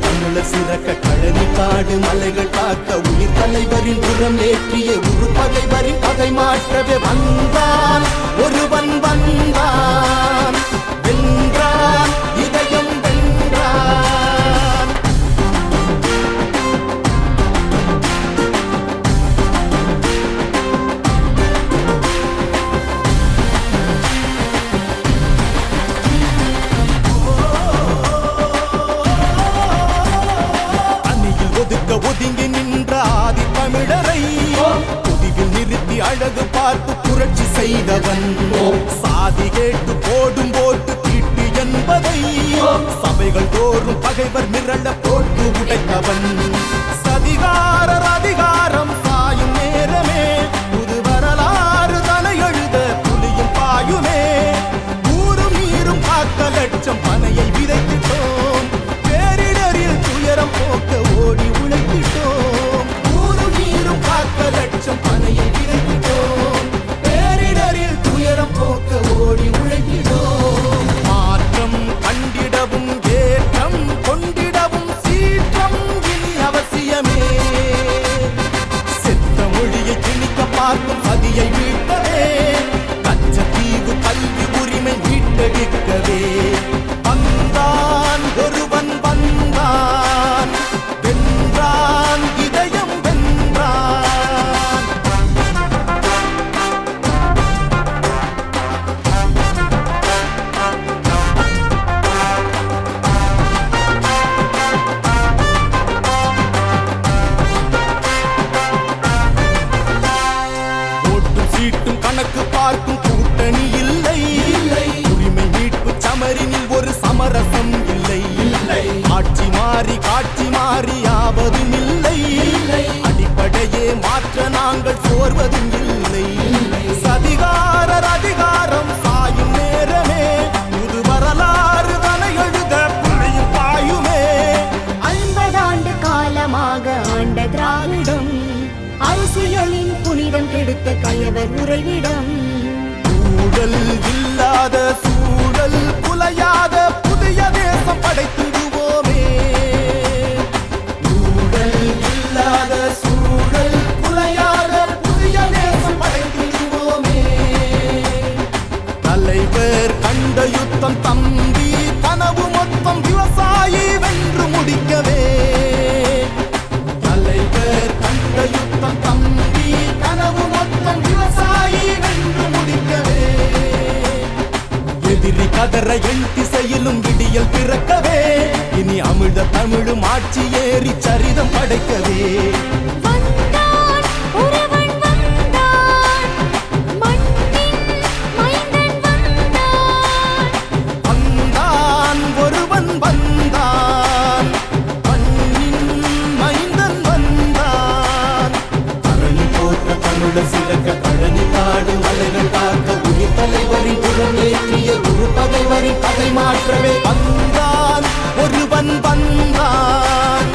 தமிழர் சிறக்க கழனி காடு மலைகள் காக்க உயிர் தலைவரின் புறம் ஏற்றிய ஒரு பகைவரின் பகை மாற்றவே வந்தான். ஒருவன் வந்தான். தோறும் பகைவர் மிரள போட்டு உடைத்தவன். மாறி ஆவதும் இல்லை. அடிப்படையே மாற்ற நாங்கள் சோர்வதும் இல்லை. சதிகாரர் அதிகாரம் சாயும் நேரமே. புது வரலாறு தனை எழுத புள்ளியும் பாயுமே. ஐம்பதாண்டு காலமாக ஆண்ட திராவிடம் அரசியலின் புனிதம் கெடுத்த கயவர் உறைவிடம். ஊழல் இல்லாத எதிரி கதற எண் திசையிலும் விடியல் பிறக்கவே. இனி அமிழ்த தமிழும் ஆட்சி ஏறி சரிதம் படைக்கவே. வந்தான் ஒருவன் வந்தான். மண்ணின் மைந்தன் வந்தான். வந்தான் ஒருவன் வந்தான். மண்ணின் மைந்தன் வந்தான். தரணி போற்ற தமிழர் சிறக்க பழனி காடு மலைகள் காக்க உயிர் தலைவரின் குரம் ஏற்றிய குரு பகைவரின் பகை மாற்றவே வந்தான் ஒருவன் வந்தான்.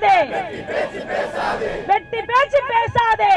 பேசாதே. வெட்டி பேச்சு பேசாதே.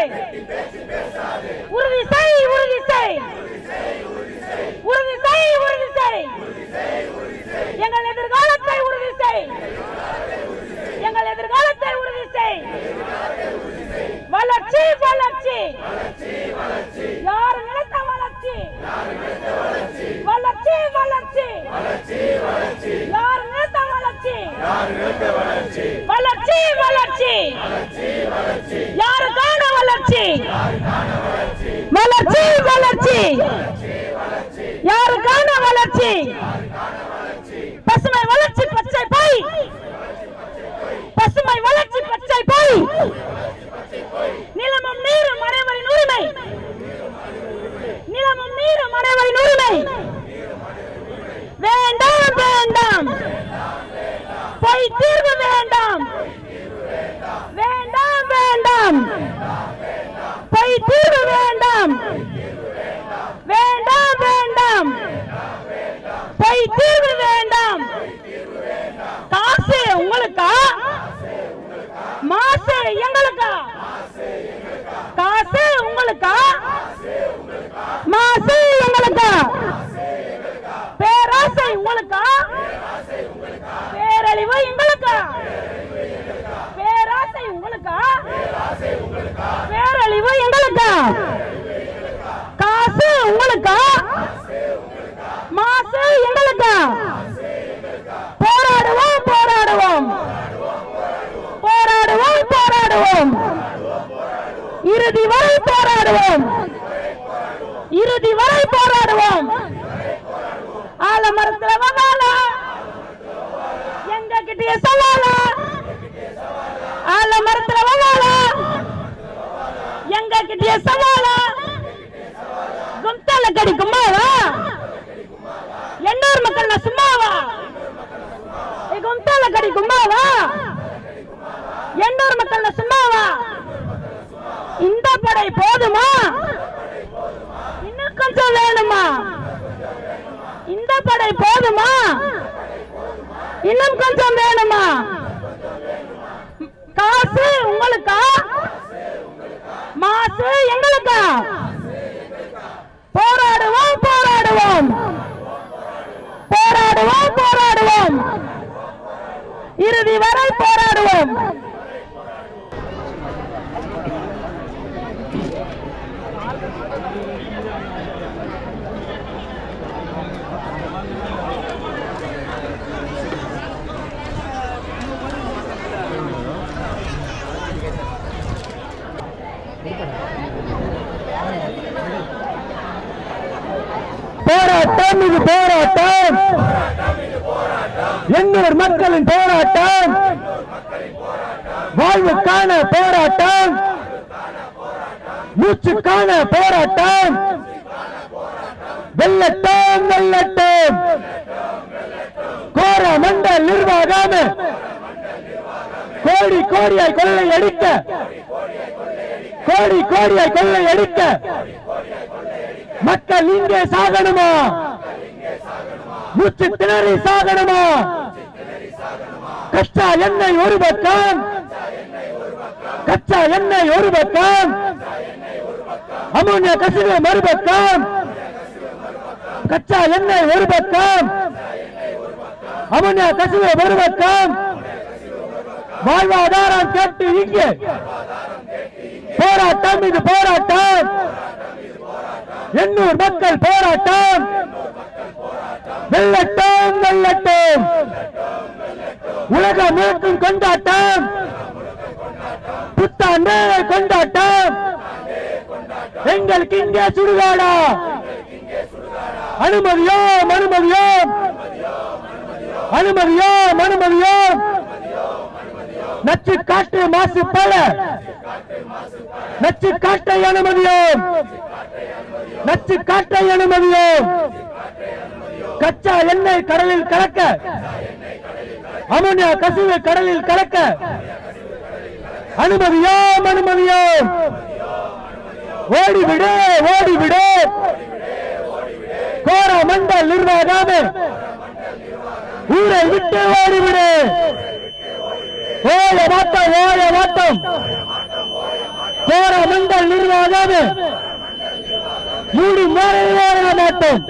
போராடுவோம். இறுதி வரை போராடுவோம். இறுதி வரை போராடுவோம். ஆலமரத்துல வகாலா எங்க கிட்டே சவாலா. ஆலமரத்துல வகாலா எங்க கிட்டே சவாலா. கும்தால கடி கும்மாவா எண்ணூர் மக்கள் நான் சும்மாவா? கும்தால கடி எண்ணூர் மக்கள் சும்மாவா? இந்த படை போதுமா? இன்னும் கொஞ்சம் வேணுமா? இந்த படை போதுமா? இன்னும் கொஞ்சம் வேணுமா? காசு உங்களுக்கா? மாசு எங்களுக்கா? போராடுவோம் போராடுவோம். போராடுவோம் போராடுவோம். இறுதி வரை போராடுவோம் போராட்டம் இது போராட்டம். எண்ணூர் மக்களின் போராட்டம். வாழ்வுக்கான போராட்டம். மூச்சுக்கான போராட்டம். வெள்ளட்டம் வெள்ளட்டம் கோர மண்டல் நிர்வாகம். கோடி கோடியாய் கொள்ளை அடிக்க. கோடி கோடியாய் கொள்ளை அடிக்க. மக்கள் இங்கே சாகணுமா? மூச்சு திணறி சாகணுமா? கச்சா எண்ணெய் ஒரு பக்கம். கச்சா எண்ணெய் ஒரு பக்கம். அமோனியா கசிவு மறுபக்கம் கச்சா எண்ணெய் ஒரு பக்கம். அமோனியா கசிவு மறுபக்கம் வாழ்வாதாரம் கேட்டு இங்கே. போராட்டம் இது போராட்டம். எண்ணூர் மக்கள் போராட்டம். வெள்ளட்டம் வெள்ளட்டம் உலக முழுக்கும் கொண்டாட்டம். புத்தாண்டு கொண்டாட்டம். எங்களுக்கு இங்கே சுடுகாடா. அனுமதியோ அனுமதியோ அனுமதியோ அனுமதியோ நச்சு காற்று மாசு பல. நச்சு காற்றை அனுமதியோ நச்சு காற்றை அனுமதியோ கச்சா எண்ணெய் கடலில் கலக்க. அமோனியா கசிவு கடலில் கலக்க. அனுமதியோ அனுமதியோம். ஓடிவிடு ஓடிவிடு. கோர மண்டல் நிர்வாகாமே. ஊரை விட்டு ஓடிவிடு. ஓய மாட்டம் ஓய மாட்டம் கோர மண்டல் நிர்வாகாமே மூடி மாற மாட்டோம்.